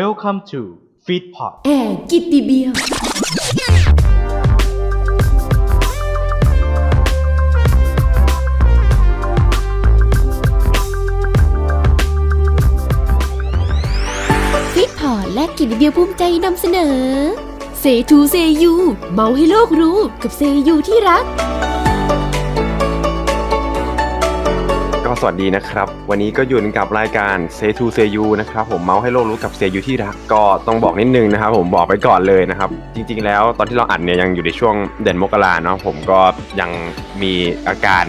Welcome to Feedpot แอร์กิตติเบียว ฟิตพอร์ตและกิตติเบียวภูมิใจนำเสนอ เซทูเซยู เมาให้โลกรู้กับเซยูที่รัก สวัสดีนะครับ วันนี้ก็อยู่กับรายการเซทูเซยูนะครับผมเมาส์ให้โลกรู้กับเซยูที่รักก็ต้องบอกนิดนึงนะครับผมบอกไปก่อนเลยนะครับ จริง ๆ แล้วตอนที่เราอัดเนี่ยยังอยู่ในช่วงเดือนมกราเนาะผมก็ยังมีอาการ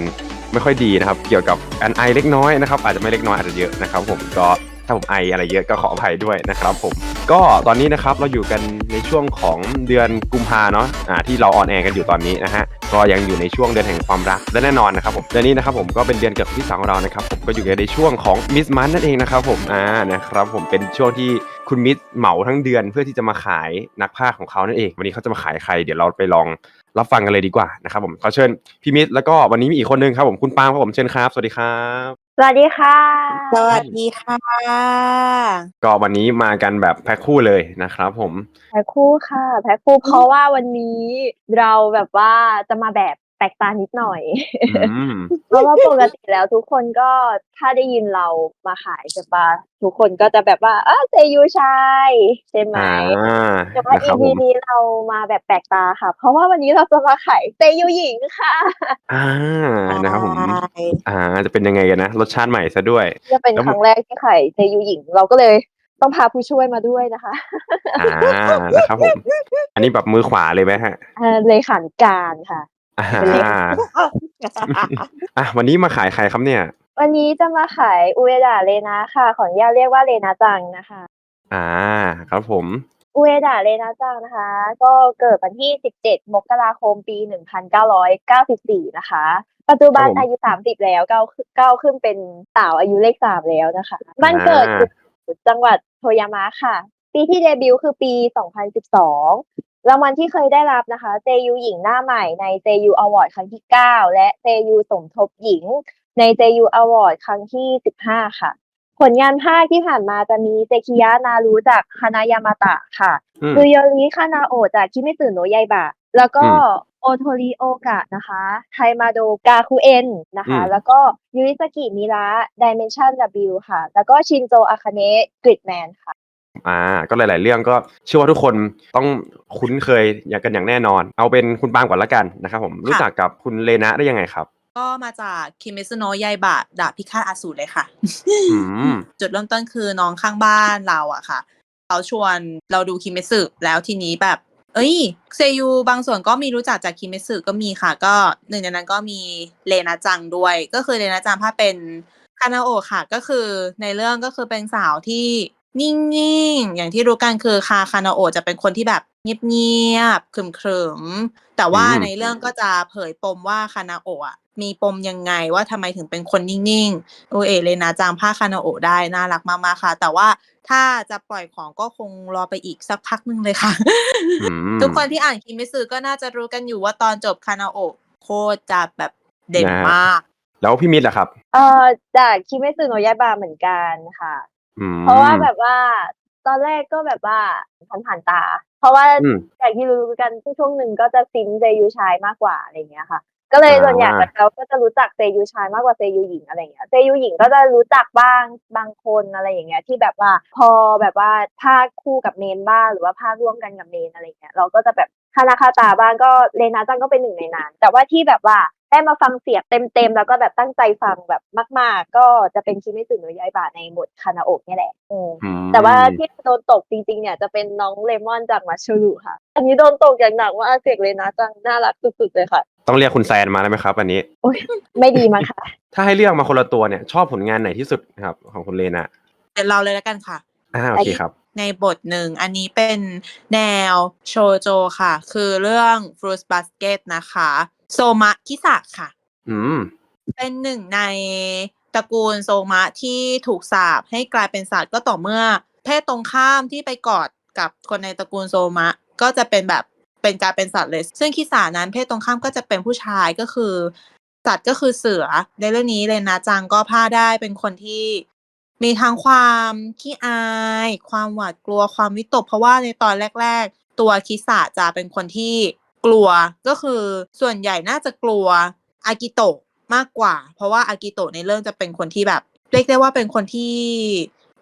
ไม่ค่อยดีนะครับ เกี่ยวกับอันไอเล็กน้อยนะครับอาจจะไม่เล็กน้อยอาจจะเยอะนะครับ ผมก็ ถ้าผมไออะไรเยอะก็ขออภัยด้วยนะครับผมก็ตอนนี้นะครับเราอยู่กันในช่วงของเดือนกุมภาเนาะอ่าที่เราออนแอร์กันอยู่ตอนนี้นะฮะก็ยังอยู่ในช่วงเดือนแห่งความรักและแน่นอนนะครับผมเดือนนี้นะครับผมก็เป็นเดือนเกิดที่สองของเรานะครับผมก็อยู่ในช่วงของมิสมันนั่นเองนะครับผมอ่านะครับผมเป็นช่วงที่คุณมิสเหมาทั้งเดือนเพื่อที่จะมาขายนักพากของเขานั่นเอง วันนี้เขาจะมาขายใคร เดี๋ยวเราไปลองรับฟังกันเลยดีกว่านะครับผมขอเชิญพี่มิสแล้วก็วันนี้มีอีกคนนึงครับผมคุณปาล์มครับผมเชิญครับ สวัสดีครับ สวัสดีค่ะ สวัสดีค่ะก็วันนี้มากันแบบแพ็คคู่เลยนะครับผม แพ็คคู่ค่ะ แพ็คคู่เพราะว่าวันนี้เราแบบว่าจะมาแบบแปลกตานิดหน่อยอืมเพราะว่าปกติแล้วทุกคนก็ถ้าได้ยินเรามาขายใช่ปะทุกคนก็จะแบบว่าเออเซยูชายใช่ไหมอ่าแต่ว่านะครับ EP ผมนี้เรามาแบบแปลกตาค่ะ เพราะว่าวันนี้เราจะมาขายเซยูหญิงค่ะ อ่านะครับผมใช่ อ่า จะเป็นยังไงกันนะ รสชาติใหม่ซะด้วยจะเป็นแล้วครั้งแรกที่ขายเซยูหญิง เราก็เลยต้องพาผู้ช่วยมาด้วยนะคะ อ่า นะครับผม อันนี้แบบมือขวาเลยไหมฮะเอ่อเลขานุการค่ะอ่าเป็นเลขอะวันนี้มาขายใครครับเนี่ย วันนี้จะมาขายอุเอดาเลนะค่ะ ขออนุญาตเรียกว่าเลนะจังนะคะ อ่า ครับผมอุเอดาเลนะจังนะคะ ก็เกิดวันที่ 17 มกราคม ปี 1994 นะคะ ปัจจุบันอายุ30แล้วก้าวขึ้นก้าวขึ้นเป็นสาวอายุเลข3แล้วนะคะ บ้านเกิดอยู่จังหวัดโทยามะค่ะ ปีที่เดบิวต์คือปี 2012 รางวัลที่เคยได้รับนะคะเซยูหญิงหน้าใหม่ในเซยูอวอร์ดครั้งที่ 9 และเซยูสมทบหญิงในเจยูอวอร์ดครั้งที่ 15 ค่ะ ผลงานภาคที่ผ่านมาจะมีเซคิยะนารุจากคณะยามาตะค่ะอืมคือโยริคานาโอะจากคิเมสึโนะยายบะ แล้วก็อืม โอโทริโอกะนะคะไทมาโดกาคุเอ็นนะคะอืมแล้วก็ยูริสกิมิระดิเมนชัน W ค่ะ แล้วก็ชินโจอาคาเนะกริดแมนค่ะอ่าก็หลาย ๆ เรื่องก็เชื่อว่าทุกคนต้องคุ้นเคยอย่างกันอย่างแน่นอน เอาเป็นคุณปาล์มก่อนละกันนะครับผมรู้จักกับคุณเลนะได้ยังไงครับก็มาจากคิเมซุโนะยายบะดาบพิฆาตอสูรเลยค่ะอืมจุดเริ่มต้นคือน้องข้างบ้านเราอะค่ะ เขาชวนเราดูคิเมสึแล้วทีนี้แบบ เอ้ยเซยูบางส่วนก็มีรู้จักจากคิเมสึก็มีค่ะ ก็หนึ่งในนั้นก็มีเลนาจังด้วย ก็คือเลนาจังถ้าเป็นคานาโอะค่ะ ก็คือในเรื่องก็คือเป็นสาวที่นิ่งๆ อย่างที่รู้กันคือคาคานาโอะจะเป็นคนที่แบบเงียบๆขรึมๆ แต่ว่าอืมในเรื่องก็จะเผยปมว่าคานาโอะอะมีปมยังไงว่าทำไมถึงเป็นคนนิ่งๆโอเอเลยนะจางผ้าคานาโอะได้น่ารักมากๆค่ะ แต่ว่า ถ้าจะปล่อยของก็คงรอไปอีกสักพักหนึ่งเลยค่ะอืมทุกคนที่อ่านคิมิสึก็น่าจะรู้กันอยู่ว่าตอนจบคานาโอะโคตรจะแบบเด่นนะฮะมาก แล้วพี่มิตรล่ะครับ เอ่อจากคิเมสึโนะยายบะเหมือนกันค่ะอืมเพราะว่าแบบว่าตอนแรกก็แบบว่าผ่านผ่านๆตา เพราะว่าอืมอย่างที่รู้กันช่วงหนึ่งก็จะซินเซยูชายมากกว่าอะไรอย่างเงี้ยค่ะ ก็เลยอ่าส่วนใหญ่แล้วก็จะรู้จักเซยูชายมากกว่าเซยูหญิงอะไรอย่างเงี้ยเซยูหญิงก็จะรู้จักบ้างบางคนอะไรอย่างเงี้ยที่แบบว่าพอแบบว่าภาคคู่กับเมนบ้างหรือว่าภาคร่วมกันกับเมนอะไรอย่างเงี้ยเราก็จะแบบคานาคาตาบ้างก็เลนาจังก็เป็นหนึ่งในนั้น แต่ว่าที่แบบว่าได้มาฟังเสียงเต็มๆ แล้วก็แบบตั้งใจฟังแบบมาก ๆ ก็จะเป็นคิเมสึโนะยายบะในบทคานาโอะเนี่ยแหละอืมอืมแต่ว่าที่โดนตกจริง ๆ เนี่ยจะเป็นน้องเลมอนจากมาชูรุค่ะ อันนี้โดนตกอย่างหนักว่าเสียงเลยนะจังน่ารักสุดๆเลยค่ะ ต้องเรียกคุณแซนมาได้ไหมครับ อันนี้โอ้ยไม่ดีมั้งค่ะ ถ้าให้เลือกมาคนละตัวเนี่ย ชอบผลงานไหนที่สุดครับของคุณเลนะเดี๋ยวเราเลยแล้วกันค่ะ อ่าโอเคครับ ในบทหนึ่งอันนี้เป็นแนวโชโจค่ะ คือเรื่อง Fruit Basket นะคะโซมะคิสะค่ะ อืม เป็นหนึ่งในตระกูลโซมะที่ถูกสาปให้กลายเป็นสัตว์ก็ต่อเมื่อ เพศตรงข้ามที่ไปกอดกับคนในตระกูลโซมะ ก็จะเป็นแบบ เป็นกายเป็นสัตว์เลย ซึ่งคิสานั้นเพศตรงข้ามก็จะเป็นผู้ชายก็คือ สัตว์ก็คือเสือในเรื่องนี้เลยนะจังก็พาได้เป็นคนที่มีทั้งความขี้อาย ความหวาดกลัวความวิตก เพราะว่าในตอนแรก ๆ ตัวคิสะจะเป็นคนที่กลัวก็คือส่วนใหญ่น่าจะกลัวอากิโตะมากกว่า เพราะว่าอากิโตะในเรื่องจะเป็นคนที่แบบ เรียกได้ว่าเป็นคนที่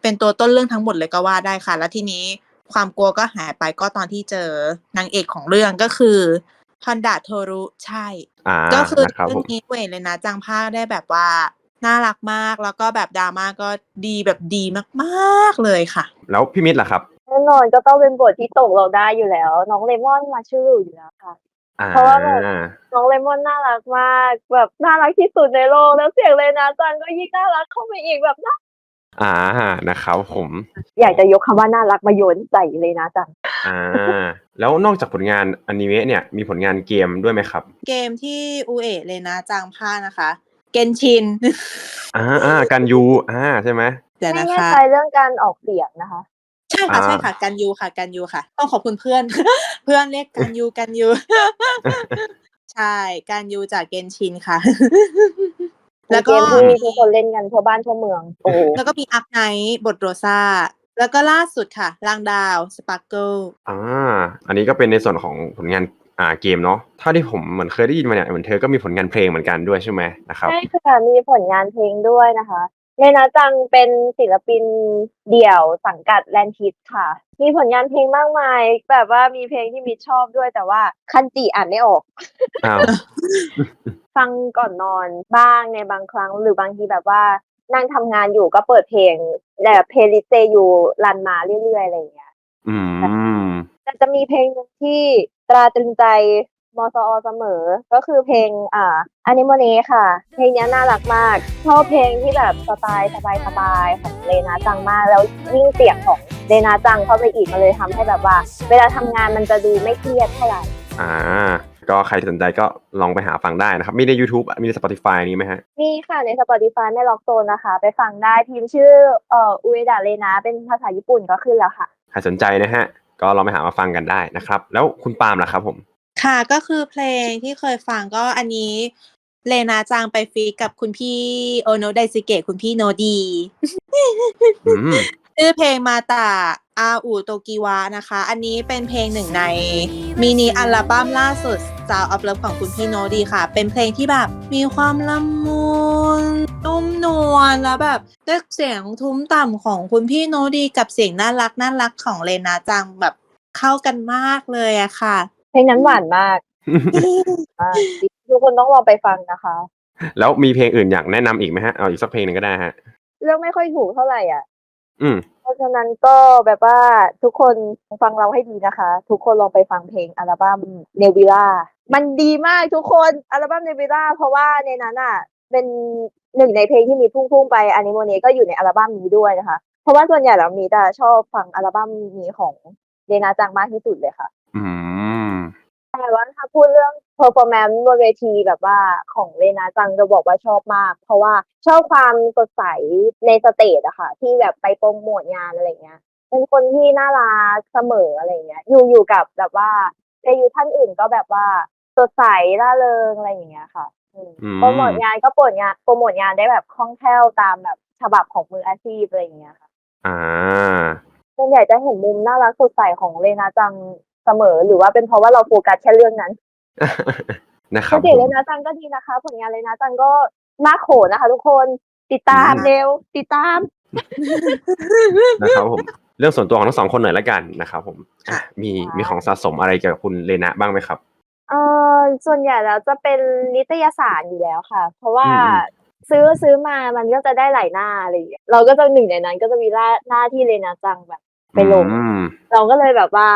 เป็นตัวต้นเรื่องทั้งหมดเลยก็ว่าได้ค่ะ แล้วทีนี้ ความกลัวก็หายไปก็ตอนที่เจอนางเอกของเรื่องก็คือฮอนดาโทรุใช่อ่าก็คือนะครับเรื่ผอมงนี้เวทเลยนะจังภาคได้แบบว่าน่ารักมากแล้วก็แบบดราม่าก็ดีแบบดีมากๆเลยค่ะ แล้วพี่มิตรล่ะครับแน่นอนก็ต้องเป็นบทที่ตกเราได้อยู่แล้ว น้องเลมอนมาชื่ออยู่แล้วค่ะอ่าเพราะว่าแบบน้องเลมอนน่ารักมาก แบบน่ารักที่สุดในโลกแล้วเสียงเลยนะจังก็ยิ่งน่ารักเข้าไปอีกแบบน่า อ่านะครับผม อยากจะยกคำว่าน่ารักมาโยนใส่เลยนะจังอ่า แล้วนอกจากผลงานอนิเมะเนี่ยมีผลงานเกมด้วยไหมครับ เกมที่อูเอะเลยนะจังภาคนะคะ เกนชิน อ่าอ่ากันยูอ่าใช่ไหม เดี๋ยวไม่นะแน่คะใจเรื่องการออกเสียงนะคะ ใช่ค่ะอ่า ใช่ค่ะกันยูค่ะกันยูค่ะ ต้องขอบคุณเพื่อน เพื่อนเรียกกันยูกันยู ใช่กันยูจากเกนชินค่ะเป็น แล้วเกก็มที่ทุกคนเล่นกันทั่วบ้านทั่วเมืองโอ้โหแล้วก็มีอัพไนท์บทโรซาแล้วก็ล่าสุดค่ะลางดาวสปาร์เกิลอ่าอันนี้ก็เป็นในส่วนของผลงานอ่าเกมเนาะถ้าที่ผมเหมือนเคยได้ยินมาเนี่ยเหมือนเธอก็มีผลงานเพลงเหมือนกันด้วยใช่ไหมนะครับใช่ค่ะมีผลงานเพลงด้วยนะคะ เนนะจังเป็นศิลปินเดี่ยวสังกัดแลนทิสค่ะ มีผลงานเพลงมากมาย แบบว่ามีเพลงที่มิดชอบด้วยแต่ว่าคันจิอ่านไม่ออกอ้าวฟังก่อนนอนบ้างในบางครั้ง หรือบางทีแบบว่านั่งทำงานอยู่ก็เปิดเพลงแบบเพลย์ลิสต์เซอยู่รันมาเรื่อยๆอะไรอย่างเงี้ยอืมแต่จะมีเพลงหนึ่งที่ตราตรึงใจ มสอเสมอ ก็คือเพลงอ่าอนิโมเนค่ะ เพลงเนี้ยน่ารักมาก ชอบเพลงที่แบบสไตล์สบายๆของเลนาจังมาก แล้วยิ่งเสียงของเลนาจังเข้าไปอีกมันเลยทำให้แบบว่า เวลาทำงานมันจะดูไม่เครียดเท่าไหร่อ่าก็ใครสนใจก็ลองไปหาฟังได้นะครับ มีใน YouTube มีใน Spotify นี้ไหมฮะ มีค่ะ ใน Spotify ไม่ล็อกโซนนะคะ ไปฟังได้พิมพ์ชื่อเอ่ออุเอดะเลนาเป็นภาษาญี่ปุ่นก็ขึ้นแล้วค่ะ ใครสนใจนะฮะ ก็ลองไปหามาฟังกันได้นะครับ แล้วคุณปาล์มล่ะครับผม ค่ะ ก็คือเพลงที่เคยฟังก็อันนี้ เลนาจังไปฟีดกับคุณพี่โอโนไดซิเกะคุณพี่โนดีอืมชื่อเพลงมาตาอาอูโตกิวะนะคะ อันนี้เป็นเพลงหนึ่งในมินิอัลบั้มล่าสุด Sound of Love ของคุณพี่โนดีค่ะ เป็นเพลงที่แบบมีความละมุนนุ่มนวลแล้วแบบด้วยเสียงทุ้มต่ำของคุณพี่โนดีกับเสียงน่ารักน่ารักของเลนาจังแบบเข้ากันมากเลยอะค่ะ เพลงนั้นหวานมากอ่าทุกคนต้องลองไปฟังนะคะ แล้วมีเพลงอื่นอยากแนะนำอีกไหมฮะ เอาอีกสักเพลงหนึ่งก็ได้ฮะ เรื่องไม่ค่อยถูกเท่าไหร่อะ อืม เพราะฉะนั้นก็แบบว่าทุกคนฟังเราให้ดีนะคะ ทุกคนลองไปฟังเพลงอัลบั้มเนวิล่ามันดีมากทุกคนอัลบั้มเนวิล่าเพราะว่าในนั้นอะ เป็นหนึ่งในเพลงที่มีพุ่งๆไปอนิโมเนก็อยู่ในอัลบั้มนี้ด้วยนะคะ เพราะว่าส่วนใหญ่แล้วมีแต่ชอบฟังอัลบั้มนี้ของเดนาจังมากที่สุดเลยค่ะ อืม แต่ว่าถ้าพูดเรื่อง performance บนเวทีแบบว่าของเลนาจังจะบอกว่าชอบมาก เพราะว่าชอบความสดใสในสเตจอะค่ะ ที่แบบไปโปรโมทงานอะไรเงี้ย เป็นคนที่น่ารักเสมออะไรเงี้ย อยู่อยู่กับแบบว่าเจอยู่ท่านอื่นก็แบบว่าสดใสร่าเริงอะไรอย่างเงี้ยค่ะอืมอืมโปรโมทงานก็โปรโมทงานโปรโมทงานได้แบบคล่องแคล่วตามแบบฉบับของมืออาชีพอะไรอย่างเงี้ยค่ะ อ่าส่วนใหญ่จะเห็นมุมน่ารักสดใสของเลนาจัง เสมอ หรือว่าเป็นเพราะว่าเราโฟกัสแค่เรื่องนั้นนะครับเด็กเลยนะจังก็ดีนะคะ ผลงานเลยนะจังก็มากโขนนะคะ ทุกคนติดตามอืมเร็วติดตามนะครับผมเรื่องส่วนตัวของทั้งสองคนหน่อยละกันนะครับผมอะมีค่ะมีของสะสมอะไรเกี่ยวกับคุณเลนะบ้างไหมครับเออส่วนใหญ่แล้วจะเป็นนิตยสารอยู่แล้วค่ะ เพราะว่าอืมซื้อซื้อมามันก็จะได้หลายหน้าอะไรอย่างเงี้ยเราก็จะหนึ่งในนั้น ก็จะมีหน้าหน้าที่เลนาจังแบบไปลงอืมเราก็เลยแบบว่า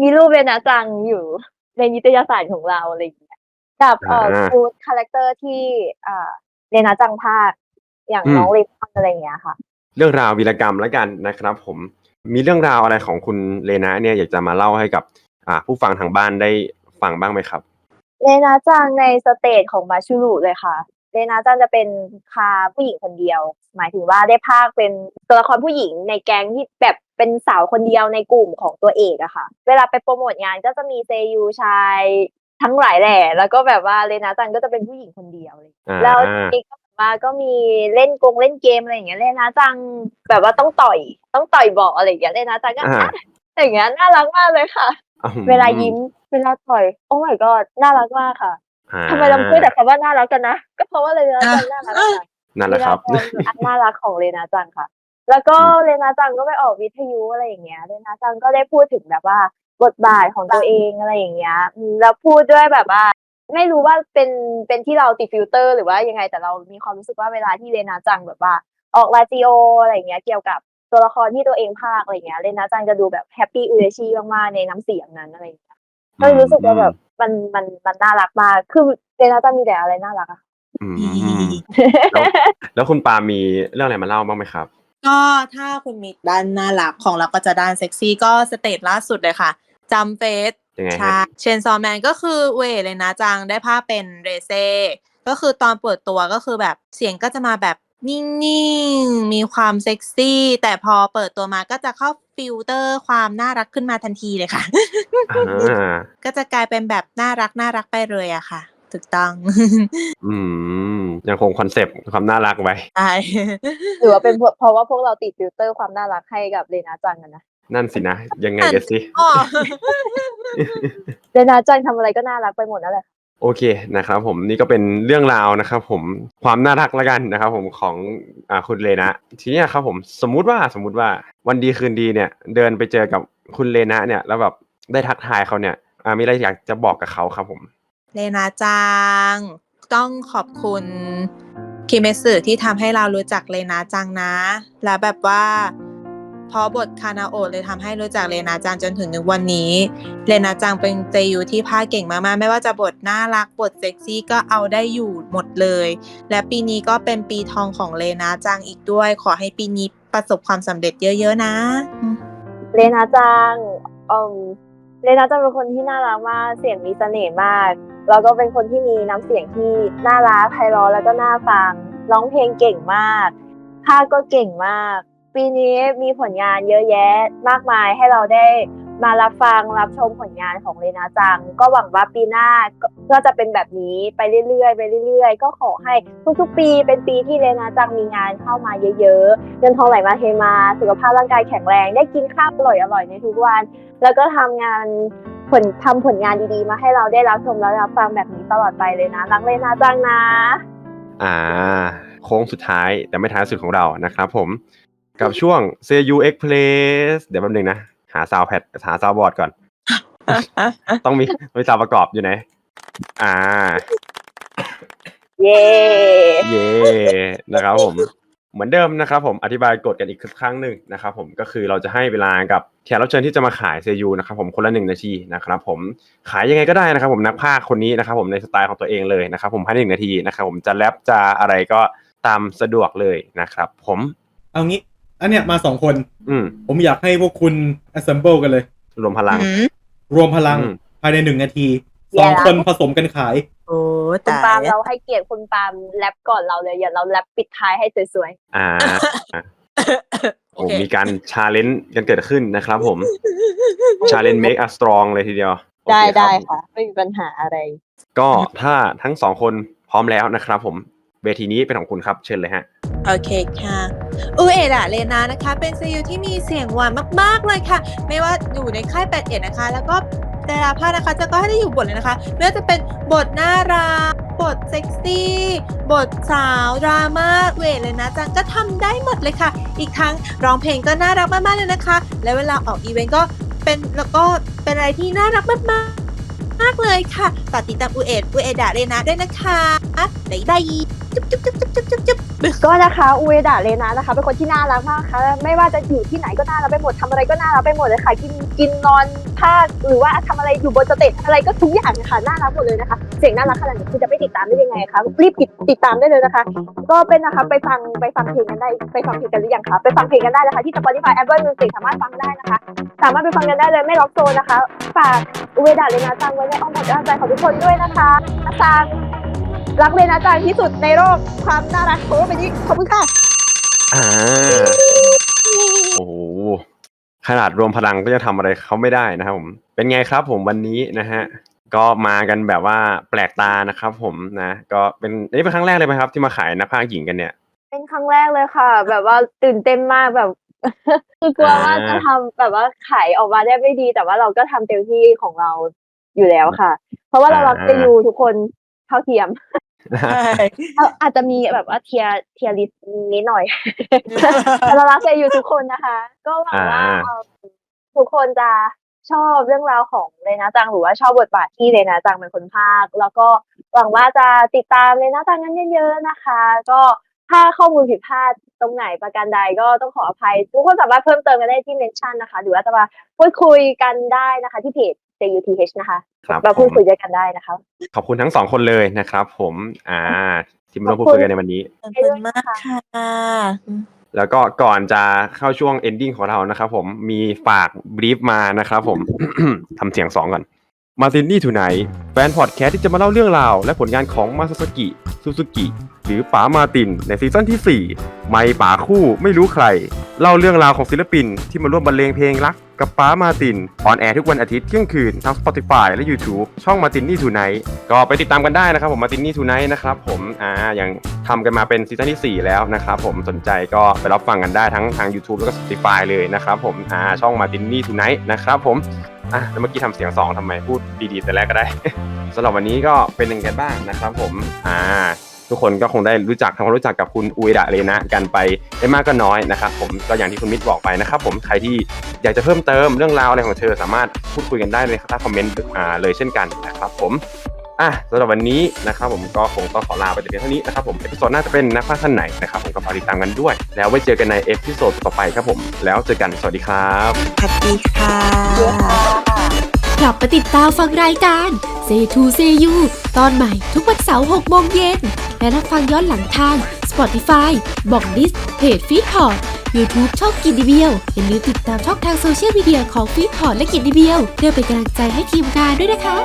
มีรูปเลนาจังอยู่ในนิตยสารของเราอะไรอย่างเงี้ยกับเอ่ออ่าฟูดคาแรคเตอร์ที่อ่าเลนาจังภาคอย่างอืมน้องเลมอนอะไรอย่างเงี้ยค่ะ เรื่องราววีรกรรมแล้วกันนะครับ ผมมีเรื่องราวอะไรของคุณเลนะเนี่ยอยากจะมาเล่าให้กับ อ่า ผู้ฟังทางบ้านได้ฟังบ้างไหมครับเลนาจังในสเตจของมาชูรุเลยค่ะเลนาจังจะเป็นคาผู้หญิงคนเดียว หมายถึงว่าได้ภาคเป็นตัวละครผู้หญิงในแก๊งที่แบบเป็นสาวคนเดียวในกลุ่มของตัวเอกอะค่ะ เวลาไปโปรโมทงานก็จะมีเซยูชายทั้งหลายแหล่แล้วก็แบบว่าเลนาจังก็จะเป็นผู้หญิงคนเดียวเลยอ่าแล้วทีนี้ก็แบบมาก็มีเล่นกงเล่นเกมอะไรอย่างเงี้ยเลยนะจังแบบว่าต้องต่อยต้องต่อยบอกอะไรอย่างเงี้ยเลยนะจังก็อ่าอะอย่างเงี้ยน่ารักมากเลยค่ะอื้อหือเวลายิ้มเวลาต่อย โอ้ my god น่ารักมากค่ะอ่าทำไมเราพูดแต่คำว่าน่ารักกันนะ ก็เพราะว่าเลยนะจังน่ารักค่ะ นั่นแหละครับลีลาจังอันน่ารักของเลนาจังค่ะ แล้วก็เลนาจังก็ไปออกวิทยุอะไรอย่างเงี้ยเลนาจังก็ได้พูดถึงแบบว่าบทบาทของตัวเองอะไรอย่างเงี้ยอืมแล้วพูดด้วยแบบว่า ไม่รู้ว่าเป็นเป็นที่เราติดฟิลเตอร์ หรือว่ายังไงแต่เรามีความรู้สึกว่าเวลาที่เลนาจังแบบว่า ออกราจิโออะไรอย่างเงี้ยเกี่ยวกับตัวละครที่ตัวเองภาคอะไรอย่างเงี้ยเลนาจังจะดูแบบแฮปปี้อุเรชิมากๆในน้ำเสียงนั้นอะไรอย่างเงี้ยก็เลยรู้สึกว่าแบบมันมันมันน่ารักมากคือเลนาจังมีแต่อะไรน่ารักอะ อืมแล้วแล้วคุณปามีเรื่องอะไรมาเล่าบ้างไหมครับ ก็ถ้าคุณมีด้านน่ารักของเราก็จะด้านเซ็กซี่ก็สเตจล่าสุดเลยค่ะจำเฟสยังไงใช่เชนซอแมนก็คือเวทเลยนะจังได้ภาพเป็นเรเซ่ก็คือตอนเปิดตัวก็คือแบบเสียงก็จะมาแบบนิ่งๆ มีความเซ็กซี่ แต่พอเปิดตัวมาก็จะเข้าฟิลเตอร์ความน่ารักขึ้นมาทันทีเลยค่ะ อ่าก็จะกลายเป็นแบบน่ารักน่ารักไปเลยอะค่ะ ถูกต้อง อืม ยังคงคอนเซปต์ความน่ารักไว้ ใช่ หรือว่าเป็นเพราะเพราะว่าพวกเราติดฟิลเตอร์ความน่ารักให้กับเลนาจังกันนะนั่นสินะ ยังไงกันสิ อ๋อเลนาจังทำอะไรก็น่ารักไปหมดนั่นแหละ โอเคนะครับผมนี่ก็เป็นเรื่องราวนะครับผมความน่ารักแล้วกันนะครับผมของอ่าคุณเลนะ ทีเนี้ยครับผมสมมุติว่าสมมุติว่าวันดีคืนดีเนี่ย เดินไปเจอกับคุณเลนะเนี่ย แล้วแบบได้ทักทายเขาเนี่ยอ่ามีอะไรอยากจะบอกกับเขาครับผม เลนาจังต้องขอบคุณคิเมสึที่ทำให้เรารู้จักเลนาจังนะ แล้วแบบว่าเพราะบทคานาโอะเลยทำให้รู้จักเลนาจังจนถึงวันนี้ เลนาจังเป็นเจยูที่พากเก่งมากๆ ไม่ว่าจะบทน่ารักบทเซ็กซี่ก็เอาได้อยู่หมดเลย และปีนี้ก็เป็นปีทองของเลนาจังอีกด้วย ขอให้ปีนี้ประสบความสำเร็จเยอะ ๆ นะ เลนาจังอืม เลนาจะเป็นคนที่น่ารักมากเสียงมีเสน่ห์มาก แล้วก็เป็นคนที่มีน้ำเสียงที่น่ารักไพเราะแล้วก็น่าฟัง ร้องเพลงเก่งมากภาคก็เก่งมาก ปีนี้มีผลงานเยอะแยะมากมายให้เราได้ มารับฟังรับชมผลงานของเลนาจัง ก็หวังว่าปีหน้าก็จะเป็นแบบนี้ไปเรื่อยๆไปเรื่อยๆ ก็ขอให้ทุกๆปีเป็นปีที่เลนาจังมีงานเข้ามาเยอะๆเงินทองไหลมาเทมาสุขภาพร่างกายแข็งแรงได้กินข้าวอร่อยอร่อยๆในทุกวัน แล้วก็ทำงานผลทำผลงานดีๆ มาให้เราได้รับชมและรับฟังแบบนี้ตลอดไปเลยนะรักเลนะจังนะ อ่า โค้งสุดท้ายแต่ไม่ท้ายสุดของเรานะครับผมกับช่วง Say You X Place เดี๋ยวแป๊บนึงนะ หาซาวแพดหาซาวบอร์ดก่อน ต้องมีมีซาวประกอบอยู่ไหนอ่า เย้เย่นะครับผมเหมือนเดิมนะครับผมอธิบายกฎกันอีกครั้งหนึ่งนะครับผมก็คือเราจะให้เวลากับแขกรับเชิญที่จะมาขายเซยูนะครับผมคนละหนึ่งนาทีนะครับผมขายยังไงก็ได้นะครับผมนักพากย์คนนี้นะครับผมในสไตล์ของตัวเองเลยนะครับผมภายในหนึ่งนาทีนะครับผมจะแรปจะอะไรก็ตามสะดวกเลยนะครับผมเอางี้ อันเนี้ยมาสองคน อืมผมอยากให้พวกคุณ assemble กันเลย รวมพลังอืมรวมพลังอืม ภายในหนึ่งนาทีสองคนผสมกันขาย โอ้คุณตาปาล์มยเราให้เกียรติคุณปาล์มแรปก่อนเราเลยอย่าเราแรปปิดท้ายให้สวยอ่าโอโอ้เคมีการชาเลนจ์กันเกิดขึ้นนะครับผมชาเลนจ์ make us strong เลยทีเดียวๆได้โอเคได้รับค่ะ ไม่มีปัญหาอะไร ก็ถ้าทั้งสองคนพร้อมแล้วนะครับผม เวทีนี้เป็นของคุณครับเชิญเลยฮะโอเคค่ะอูเอดะเลนานะคะ เป็นซียูที่มีเสียงหวานมากๆเลยค่ะ ไม่ว่าอยู่ในค่ายแปดเอ็ดนะคะ แล้วก็แต่ละภาคนะคะจะก็ให้ได้อยู่บทเลยนะคะไม่ว่าจะเป็นบทน่ารักบทเซ็กซี่ บทสาวดราม่าเวทเลยนะจังก็ทำได้หมดเลยค่ะ อีกทั้งร้องเพลงก็น่ารักมากๆเลยนะคะ และเวลาออกอีเวนต์ก็เป็นแล้วก็เป็นอะไรที่น่ารักมากๆมากเลยค่ะฝากติดตามอูเอ็ดอูเอดะเลนาด้วยนะคะบ๊ายบาย จุ๊บจุ๊บจุ๊บจุ๊บจุ๊บจุ๊บจุ๊บก็นะคะอุเอดะเลนะนะคะ เป็นคนที่น่ารักมากค่ะไม่ว่าจะอยู่ที่ไหนก็น่ารักไปหมดทำอะไรก็น่ารักไปหมดเลยค่ะ กินกินนอนภาคหรือว่าทำอะไรอยู่บนสเตจอะไรก็ทุกอย่างนะคะน่ารักหมดเลยนะคะ เสียงน่ารักขนาดนี้คุณจะไม่ติดตามได้ยังไงคะรีบติดติดตามได้เลยนะคะ ก็เป็นนะคะไปฟังไปฟังเพลงกันได้ไปฟังเพลงกันหรือยังคะไปฟังเพลงกันได้นะคะที่ Spotify Apple Music สามารถฟังได้นะคะ สามารถไปฟังกันได้เลยไม่ล็อกโซนนะคะฝากอุเอดะเลนะจังไว้ในอ้อมอกอ้อมใจของทุกคนด้วยนะคะอาจารย์ รักเลนะจังที่สุดในโลกความน่ารักโอ้ไปนี้ขอบคุณค่ะอ่าโอ้โหขนาดรวมพลังก็จะทำอะไรเขาไม่ได้นะครับผมเป็นไงครับผมวันนี้นะฮะก็มากันแบบว่าแปลกตานะครับ ผมนะก็เป็นนี่เป็นครั้งแรกเลยไหมครับ ที่มาขายนักพากย์หญิงกันเนี่ย เป็นครั้งแรกเลยค่ะ แบบว่าตื่นเต้นมากแบบคือกลัวว่าอ่าจะทำแบบว่าขายออกมาได้ไม่ดี แต่ว่าเราก็ทำเต็มที่ของเราอยู่แล้วค่ะ เพราะว่าเรารักอ่าเซยูทุกคน เท่าเทียมเอาอาจจะมีแบบว่าเทียเทียลิสนิดหน่อยแต่เรารักเซยูทุกคนนะคะ ก็หวังว่าอ่าเอ่อทุกคนจะชอบเรื่องราวของเลนาจังหรือว่าชอบบทบาทที่เลนาจังเป็นคนพากย์แล้วก็หวังว่าจะติดตามเลนาจังกันเยอะๆนะคะ ก็ถ้าข้อมูลผิดพลาดตรงไหนประการใดก็ต้องขออภัย ทุกคนสามารถเพิ่มเติมกันได้ที่เมนชั่นนะคะ หรือว่าจะมาพูดคุยกันได้นะคะ ที่เพจ JUTH นะคะครับมาพูดผมคุยด้วยกันได้นะคะ ขอบคุณทั้งสองคนเลยนะครับ ผมอ่าที่มาร่วมพูดคุยกันในวันนี้ขอบคุณมากค่ะแล้วก็ก่อนจะเข้าช่วง ending ของเรานะครับผมมีฝากบรีฟมานะครับผมทำเสียงสองก่อนมาตินนี่ทูไนแฟนพอดแคสต์ที่จะมาเล่าเรื่องราว และผลงานของมาซาสกิซูซูกิหรือป๋ามาตินในซีซั่นที่ 4 ไม่ป๋าคู่ไม่รู้ใคร เล่าเรื่องราวของศิลปินที่มาร่วมบรรเลงเพลงรัก กับป๋ามาตินออนแอร์ทุกวันอาทิตย์เที่ยงคืนทาง Spotify และ YouTube ช่องมาตินนี่ทูไนก็ไปติดตามกันได้นะครับผมมาตินนี่ทูไนนะครับผมอ่าอยังทำกันมาเป็นซีซั่นที่ 4 แล้วนะครับผมสนใจก็ไปรับฟังกันได้ทั้งทาง YouTube แล้วก็ Spotify เลยนะครับผมอ่าช่องมาตินนี่ทูไนนะครับผมอะแล้วเมื่อกี้ทำเสียงสองทำไมพูดดีๆแต่แรกก็ได้ สำหรับวันนี้ก็เป็นยังไงบ้างนะครับผมอ่า ทุกคนก็คงได้รู้จักทำความรู้จักกับคุณอุยดะเลนะกันไปได้มากก็น้อยนะครับผมก็อย่างที่คุณมิตรบอกไปนะครับผมใครที่อยากจะเพิ่มเติมเรื่องราวอะไรของเธอสามารถพูดคุยกันได้ในใต้คอมเมนต์อ่าเลยเช่นกันนะครับผมอะสำหรับวันนี้นะครับผมก็คงต้องขอลาไปแต่เพียงเท่านี้นะครับผมเอพิโซดหน่าจะเป็นนักพากย์ท่านไหนนะครับผมก็ฝากติดตามกันด้วย แล้วไว้เจอกันในเอพิโซดต่อไปครับผม แล้วเจอกันสวัสดีครับสวัสดีค่ะ กลับมาติดตามฟังรายการ Say to Say You ตอนใหม่ทุกวันเสาร์6โมงเย็น และรับฟังย้อนหลังทาง Spotify บอกดิสเพจฟีดพอร์ YouTube ช่องกินดีเบียวอย่าลืมติดตามช่องทางโซเชียลมีเดียของฟีดพอร์และกินดีเบียวเพื่อเป็นกำลังใจให้ทีมงานด้วยนะคะ